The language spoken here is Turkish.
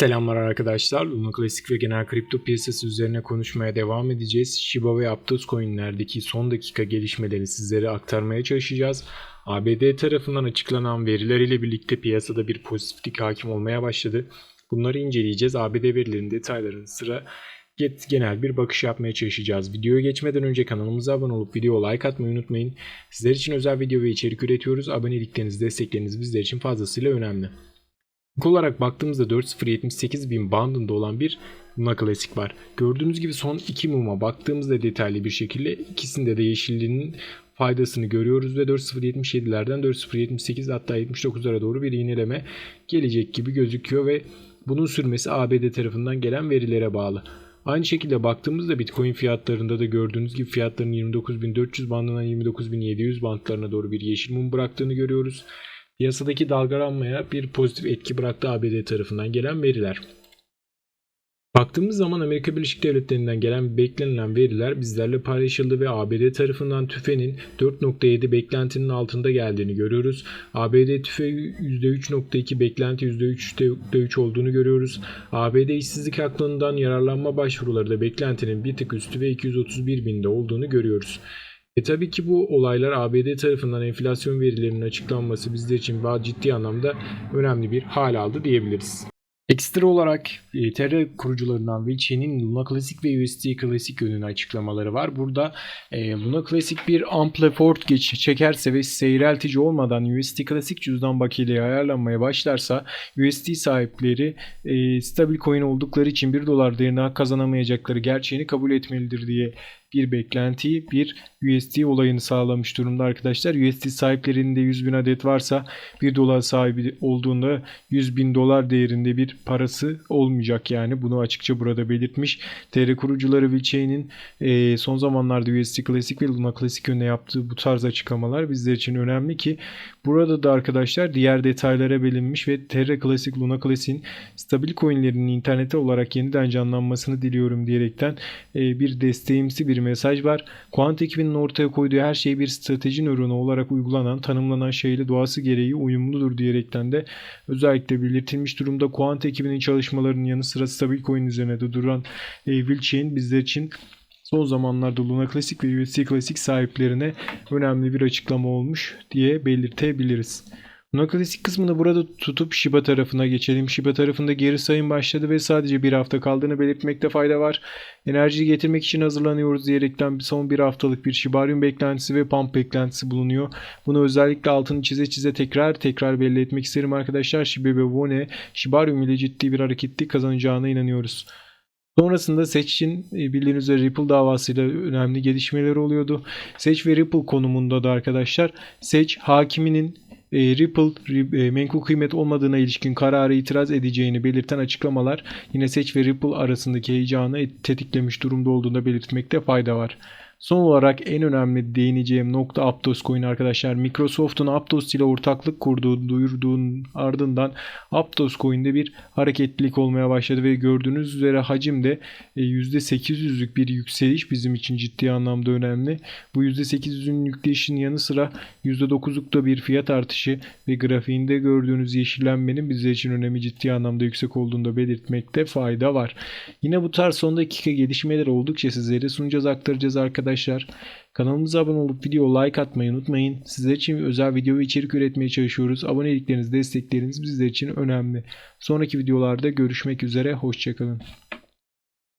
Selamlar arkadaşlar. Luna Klasik ve genel kripto piyasası üzerine konuşmaya devam edeceğiz. Shiba ve Aptos coinlerdeki son dakika gelişmeleri sizlere aktarmaya çalışacağız. ABD tarafından açıklanan veriler ile birlikte piyasada bir pozitiflik hakim olmaya başladı. Bunları inceleyeceğiz. ABD verilerinin detaylarını sıra get genel bir bakış yapmaya çalışacağız. Videoya geçmeden önce kanalımıza abone olup video like atmayı unutmayın. Sizler için özel video ve içerik üretiyoruz. Abonelikleriniz, destekleriniz bizler için fazlasıyla önemli. Olarak baktığımızda 4078 bin bandında olan bir Luna Classic var. Gördüğünüz gibi son iki muma baktığımızda detaylı bir şekilde ikisinde de yeşilliğinin faydasını görüyoruz ve 4077'lerden 4078 hatta 79'lara doğru bir iğneleme gelecek gibi gözüküyor ve bunun sürmesi ABD tarafından gelen verilere bağlı. Aynı şekilde baktığımızda Bitcoin fiyatlarında da gördüğünüz gibi fiyatların 29.400 bandından 29.700 bandlarına doğru bir yeşil mum bıraktığını görüyoruz. Piyasadaki dalgalanmaya bir pozitif etki bıraktı ABD tarafından gelen veriler. Baktığımız zaman Amerika Birleşik Devletleri'nden gelen beklenilen veriler bizlerle paylaşıldı ve ABD tarafından tüfenin 4.7 beklentinin altında geldiğini görüyoruz. ABD tüfe %3.2 beklenti %3.3 olduğunu görüyoruz. ABD işsizlik haklarından yararlanma başvuruları da beklentinin bir tık üstü ve 231 binde olduğunu görüyoruz. E tabii ki bu olaylar ABD tarafından enflasyon verilerinin açıklanması bizler için ciddi anlamda önemli bir hal aldı diyebiliriz. Ekstra olarak e, Terra kurucularından Wilche'nin Luna Classic ve USD Classic yönünde açıklamaları var. Burada e, Luna Classic bir amplifort geç çekerse ve seyreltici olmadan USD Classic cüzdan bakiyeliği ayarlanmaya başlarsa USD sahipleri e, stabil coin oldukları için 1 dolar değerine kazanamayacakları gerçeğini kabul etmelidir diye bir beklentiyi bir USD olayını sağlamış durumda arkadaşlar. USD sahiplerinde 100 bin adet varsa 1 dolar sahibi olduğunda 100 bin dolar değerinde bir parası olmayacak yani. Bunu açıkça burada belirtmiş. TR kurucuları Wilchain'in e, son zamanlarda USD Classic ve Luna Classic yönüne yaptığı bu tarz açıklamalar bizler için önemli ki burada da arkadaşlar diğer detaylara bölünmüş ve Terra Classic, Luna Classic'in stabil coinlerinin internete olarak yeniden canlanmasını diliyorum diyerekten e, bir desteğimsi bir mesaj var. Quant ekibinin ortaya koyduğu her şey bir strateji nöronu olarak uygulanan, tanımlanan şeyle doğası gereği uyumludur diyerekten de özellikle belirtilmiş durumda. Quant ekibinin çalışmalarının yanı sıra stabil coin üzerine de duran e, Wilchain bizler için son zamanlarda Luna Classic ve USD Classic sahiplerine önemli bir açıklama olmuş diye belirtebiliriz. Classic kısmını burada tutup Shiba tarafına geçelim. Shiba tarafında geri sayım başladı ve sadece bir hafta kaldığını belirtmekte fayda var. Enerjiyi getirmek için hazırlanıyoruz diyerekten son bir haftalık bir Shibarium beklentisi ve pump beklentisi bulunuyor. Bunu özellikle altını çize çize tekrar tekrar belli etmek isterim arkadaşlar. Shiba ve Wone Shibarium ile ciddi bir hareketli kazanacağına inanıyoruz. Sonrasında Seç'in bildiğiniz üzere Ripple davasıyla önemli gelişmeler oluyordu. Seç ve Ripple konumunda da arkadaşlar Seç hakiminin e, Ripple e, menkul kıymet olmadığına ilişkin kararı itiraz edeceğini belirten açıklamalar yine Seç ve Ripple arasındaki heyecanı tetiklemiş durumda olduğunda belirtmekte fayda var. Son olarak en önemli değineceğim nokta Aptos Coin arkadaşlar. Microsoft'un Aptos ile ortaklık kurduğu duyurduğun ardından Aptos Coin'de bir hareketlilik olmaya başladı ve gördüğünüz üzere hacim de %800'lük bir yükseliş bizim için ciddi anlamda önemli. Bu %800'ün yükselişinin yanı sıra %9'luk da bir fiyat artışı ve grafiğinde gördüğünüz yeşillenmenin bizler için önemi ciddi anlamda yüksek olduğunu da belirtmekte fayda var. Yine bu tarz son dakika gelişmeler oldukça sizlere sunacağız aktaracağız arkadaşlar arkadaşlar. Kanalımıza abone olup video like atmayı unutmayın. Sizler için özel video ve içerik üretmeye çalışıyoruz. Abonelikleriniz, destekleriniz bizler için önemli. Sonraki videolarda görüşmek üzere. Hoşçakalın.